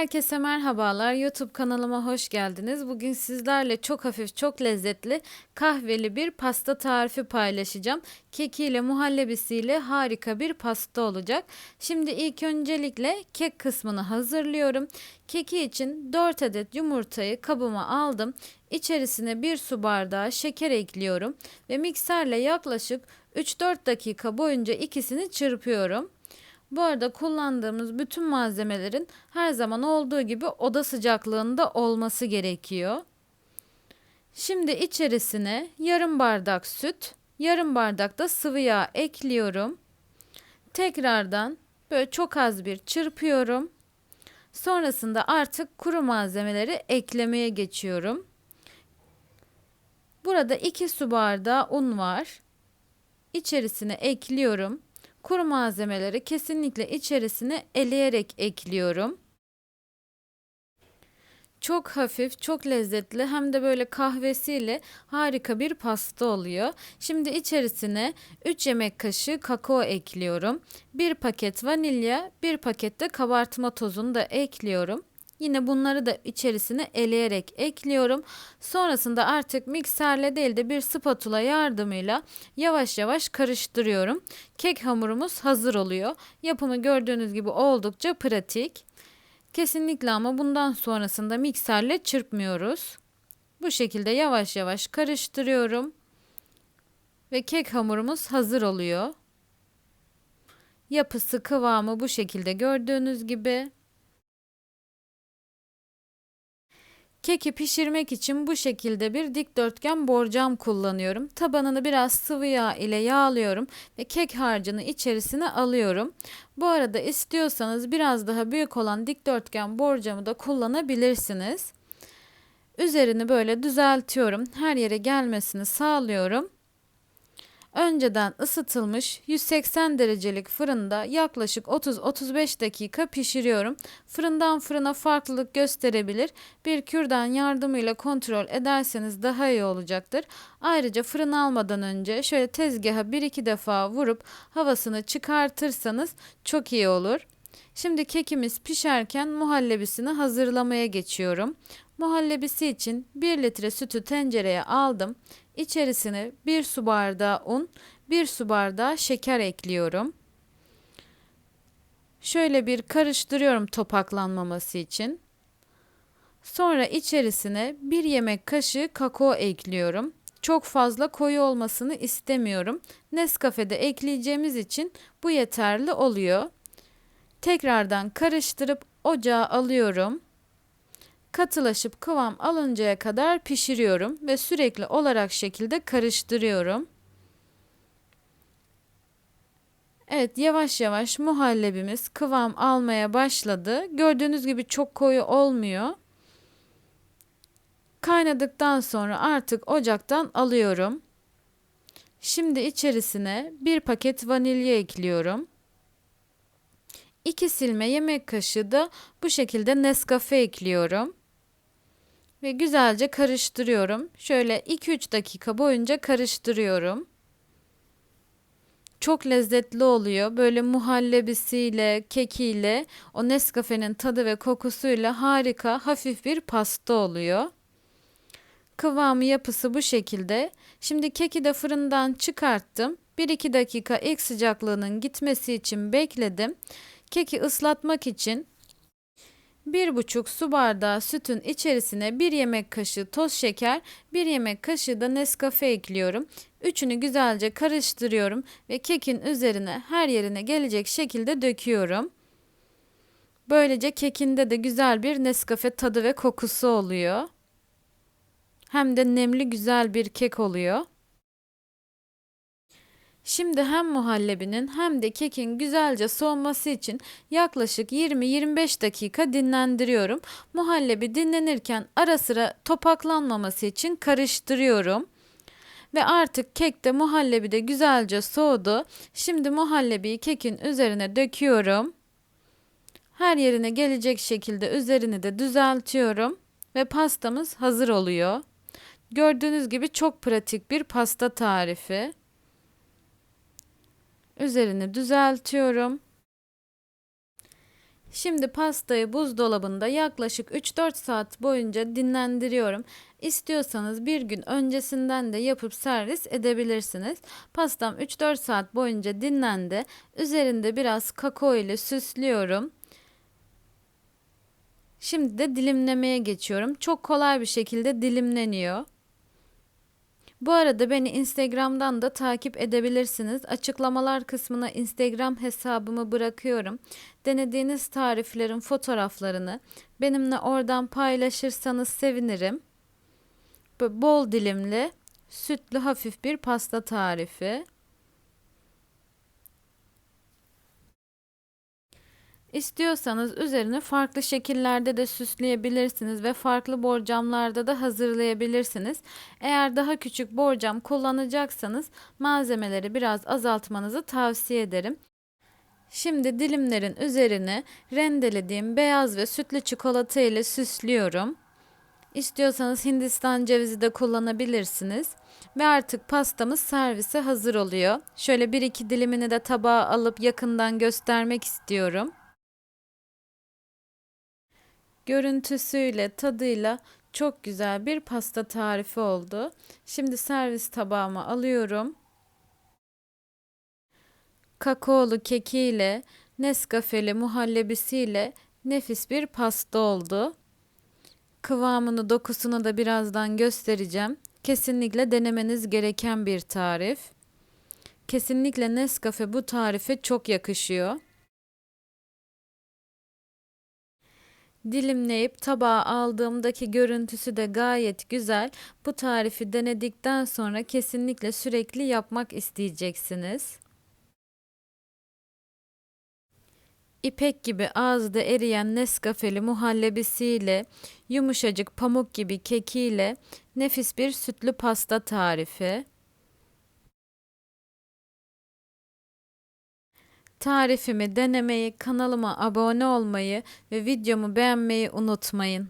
Herkese merhabalar. YouTube kanalıma hoş geldiniz. Bugün sizlerle çok hafif, çok lezzetli kahveli bir pasta tarifi paylaşacağım. Kekiyle, muhallebisiyle harika bir pasta olacak. Şimdi ilk öncelikle kek kısmını hazırlıyorum. Keki için 4 adet yumurtayı kabıma aldım. İçerisine 1 su bardağı şeker ekliyorum ve mikserle yaklaşık 3-4 dakika boyunca ikisini çırpıyorum. Bu arada kullandığımız bütün malzemelerin her zaman olduğu gibi oda sıcaklığında olması gerekiyor. Şimdi içerisine yarım bardak süt, yarım bardak da sıvı yağ ekliyorum. Tekrardan böyle çok az bir çırpıyorum. Sonrasında artık kuru malzemeleri eklemeye geçiyorum. Burada 2 su bardağı un var. İçerisine ekliyorum. Kuru malzemeleri kesinlikle içerisine eleyerek ekliyorum. Çok hafif, çok lezzetli hem de böyle kahvesiyle harika bir pasta oluyor. Şimdi içerisine 3 yemek kaşığı kakao ekliyorum. 1 paket vanilya, 1 paket de kabartma tozunu da ekliyorum. Yine bunları da içerisine eleyerek ekliyorum. Sonrasında artık mikserle değil de bir spatula yardımıyla yavaş yavaş karıştırıyorum. Kek hamurumuz hazır oluyor. Yapımı gördüğünüz gibi oldukça pratik. Kesinlikle ama bundan sonrasında mikserle çırpmıyoruz. Bu şekilde yavaş yavaş karıştırıyorum. Ve kek hamurumuz hazır oluyor. Yapısı kıvamı bu şekilde gördüğünüz gibi. Keki pişirmek için bu şekilde bir dikdörtgen borcam kullanıyorum. Tabanını biraz sıvı yağ ile yağlıyorum ve kek harcını içerisine alıyorum. Bu arada istiyorsanız biraz daha büyük olan dikdörtgen borcamı da kullanabilirsiniz. Üzerini böyle düzeltiyorum. Her yere gelmesini sağlıyorum. Önceden ısıtılmış 180 derecelik fırında yaklaşık 30-35 dakika pişiriyorum. Fırından fırına farklılık gösterebilir. Bir kürdan yardımıyla kontrol ederseniz daha iyi olacaktır. Ayrıca fırın almadan önce şöyle tezgaha 1-2 defa vurup havasını çıkartırsanız çok iyi olur. Şimdi kekimiz pişerken muhallebisini hazırlamaya geçiyorum. Muhallebisi için 1 litre sütü tencereye aldım. İçerisine 1 su bardağı un, 1 su bardağı şeker ekliyorum. Şöyle bir karıştırıyorum topaklanmaması için. Sonra içerisine 1 yemek kaşığı kakao ekliyorum. Çok fazla koyu olmasını istemiyorum. Nescafe'de ekleyeceğimiz için bu yeterli oluyor. Tekrardan karıştırıp ocağa alıyorum katılaşıp kıvam alıncaya kadar pişiriyorum ve sürekli olarak şekilde karıştırıyorum. Evet yavaş yavaş muhallebimiz kıvam almaya başladı. Gördüğünüz gibi çok koyu olmuyor. Kaynadıktan sonra artık ocaktan alıyorum. Şimdi içerisine bir paket vanilya ekliyorum. 2 silme yemek kaşığı da bu şekilde Nescafe ekliyorum ve güzelce karıştırıyorum. Şöyle 2-3 dakika boyunca karıştırıyorum. Çok lezzetli oluyor. Böyle muhallebisiyle, kekiyle, o Nescafe'nin tadı ve kokusuyla harika, hafif bir pasta oluyor. Kıvamı yapısı bu şekilde. Şimdi keki de fırından çıkarttım. 1-2 dakika ilk sıcaklığının gitmesi için bekledim. Keki ıslatmak için 1,5 su bardağı sütün içerisine 1 yemek kaşığı toz şeker, 1 yemek kaşığı da Nescafe ekliyorum. Üçünü güzelce karıştırıyorum ve kekin üzerine her yerine gelecek şekilde döküyorum. Böylece kekinde de güzel bir Nescafe tadı ve kokusu oluyor. Hem de nemli güzel bir kek oluyor. Şimdi hem muhallebinin hem de kekin güzelce soğuması için yaklaşık 20-25 dakika dinlendiriyorum. Muhallebi dinlenirken ara sıra topaklanmaması için karıştırıyorum. Ve artık kek de muhallebi de güzelce soğudu. Şimdi muhallebiyi kekin üzerine döküyorum. Her yerine gelecek şekilde üzerini de düzeltiyorum ve pastamız hazır oluyor. Gördüğünüz gibi çok pratik bir pasta tarifi. Üzerini düzeltiyorum. Şimdi pastayı buzdolabında yaklaşık 3-4 saat boyunca dinlendiriyorum. İstiyorsanız bir gün öncesinden de yapıp servis edebilirsiniz. Pastam 3-4 saat boyunca dinlendi. Üzerinde biraz kakao ile süslüyorum. Şimdi de dilimlemeye geçiyorum. Çok kolay bir şekilde dilimleniyor. Bu arada beni Instagram'dan da takip edebilirsiniz. Açıklamalar kısmına Instagram hesabımı bırakıyorum. Denediğiniz tariflerin fotoğraflarını benimle oradan paylaşırsanız sevinirim. Bol dilimli, sütlü hafif bir pasta tarifi. İstiyorsanız üzerini farklı şekillerde de süsleyebilirsiniz ve farklı borcamlarda da hazırlayabilirsiniz. Eğer daha küçük borcam kullanacaksanız malzemeleri biraz azaltmanızı tavsiye ederim. Şimdi dilimlerin üzerine rendelediğim beyaz ve sütlü çikolata ile süslüyorum. İstiyorsanız Hindistan cevizi de kullanabilirsiniz. Ve artık pastamız servise hazır oluyor. Şöyle bir iki dilimini de tabağa alıp yakından göstermek istiyorum. Görüntüsüyle, tadıyla çok güzel bir pasta tarifi oldu. Şimdi servis tabağıma alıyorum. Kakaolu kekiyle, Nescafe'li muhallebisiyle nefis bir pasta oldu. Kıvamını, dokusunu da birazdan göstereceğim. Kesinlikle denemeniz gereken bir tarif. Kesinlikle Nescafe bu tarife çok yakışıyor. Dilimleyip tabağa aldığımdaki görüntüsü de gayet güzel. Bu tarifi denedikten sonra kesinlikle sürekli yapmak isteyeceksiniz. İpek gibi ağızda eriyen Nescafe'li muhallebisiyle, yumuşacık pamuk gibi kekiyle nefis bir sütlü pasta tarifi. Tarifimi denemeyi, kanalıma abone olmayı ve videomu beğenmeyi unutmayın.